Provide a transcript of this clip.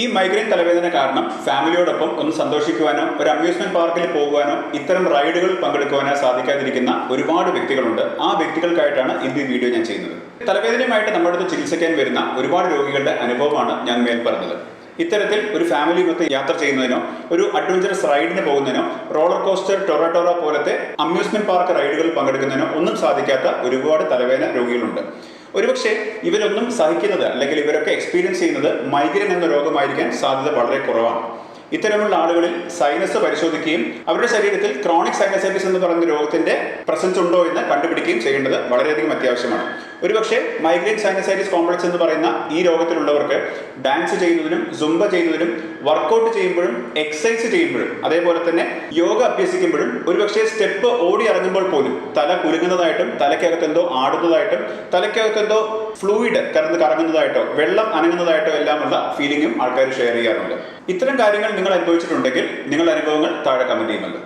ഈ മൈഗ്രെയിൻ തലവേദന കാരണം ഫാമിലിയോടൊപ്പം ഒന്ന് സന്തോഷിക്കുവാനോ ഒരു അമ്യൂസ്മെന്റ് പാർക്കിൽ പോകുവാനോ ഇത്തരം റൈഡുകൾ പങ്കെടുക്കുവാനോ സാധിക്കാതിരിക്കുന്ന ഒരുപാട് വ്യക്തികളുണ്ട്. ആ വ്യക്തികൾക്കായിട്ടാണ് ഇന്ന് ഈ വീഡിയോ ഞാൻ ചെയ്യുന്നത്. തലവേദനയുമായിട്ട് നമ്മുടെ അടുത്ത് ചികിത്സിക്കാൻ വരുന്ന ഒരുപാട് രോഗികളുടെ അനുഭവമാണ് ഞാൻ മേൽ പറഞ്ഞത് ഇത്തരത്തിൽ ഒരു ഫാമിലി മൊത്ത യാത്ര ചെയ്യുന്നതിനോ ഒരു അഡ്വഞ്ചറസ് റൈഡിന് പോകുന്നതിനോ റോളർ കോസ്റ്റർ ടൊറട്ടോറ പോലത്തെ അമ്യൂസ്മെന്റ് പാർക്ക് റൈഡുകളിൽ പങ്കെടുക്കുന്നതിനോ ഒന്നും സാധിക്കാത്ത ഒരുപാട് തലവേദന രോഗികളുണ്ട്. ഒരുപക്ഷെ ഇവരൊന്നും സഹിക്കുന്നത് അല്ലെങ്കിൽ ഇവരൊക്കെ എക്സ്പീരിയൻസ് ചെയ്യുന്നത് മൈഗ്രൻ എന്ന രോഗമായിരിക്കാൻ സാധ്യത വളരെ കുറവാണ്. ഇത്തരമുള്ള ആളുകളിൽ സൈനസ് പരിശോധിക്കുകയും അവരുടെ ശരീരത്തിൽ ക്രോണിക് സൈനസൈറ്റിസ് എന്ന് പറയുന്ന രോഗത്തിന്റെ പ്രസൻസ് ഉണ്ടോ എന്ന് കണ്ടുപിടിക്കുകയും ചെയ്യേണ്ടത് വളരെയധികം അത്യാവശ്യമാണ്. ഒരുപക്ഷെ മൈഗ്രെയിൻ സൈനസൈറ്റിസ് കോംപ്ലക്സ് എന്ന് പറയുന്ന ഈ രോഗത്തിലുള്ളവർക്ക് ഡാൻസ് ചെയ്യുന്നതിനും സുംബ ചെയ്യുന്നതിനും വർക്കൗട്ട് ചെയ്യുമ്പോഴും എക്സസൈസ് ചെയ്യുമ്പോഴും അതേപോലെ തന്നെ യോഗ അഭ്യസിക്കുമ്പോഴും ഒരുപക്ഷെ സ്റ്റെപ്പ് ഓടി ഇറങ്ങുമ്പോൾ പോലും തല കുലുങ്ങുന്നതായിട്ടും തലയ്ക്കകത്ത് എന്തോ ആടുന്നതായിട്ടും തലയ്ക്കകത്ത് എന്തോ ഫ്ലൂയിഡ് കറന്ന് കറങ്ങുന്നതായിട്ടോ വെള്ളം അനങ്ങുന്നതായിട്ടോ എല്ലാമുള്ള ഫീലിംഗും ആൾക്കാർ ഷെയർ ചെയ്യാറുണ്ട്. ഇത്തരം കാര്യങ്ങൾ നിങ്ങൾ അനുഭവിച്ചിട്ടുണ്ടെങ്കിൽ നിങ്ങളുടെ അനുഭവങ്ങൾ താഴെ കമന്റ് ചെയ്യുന്നുണ്ട്.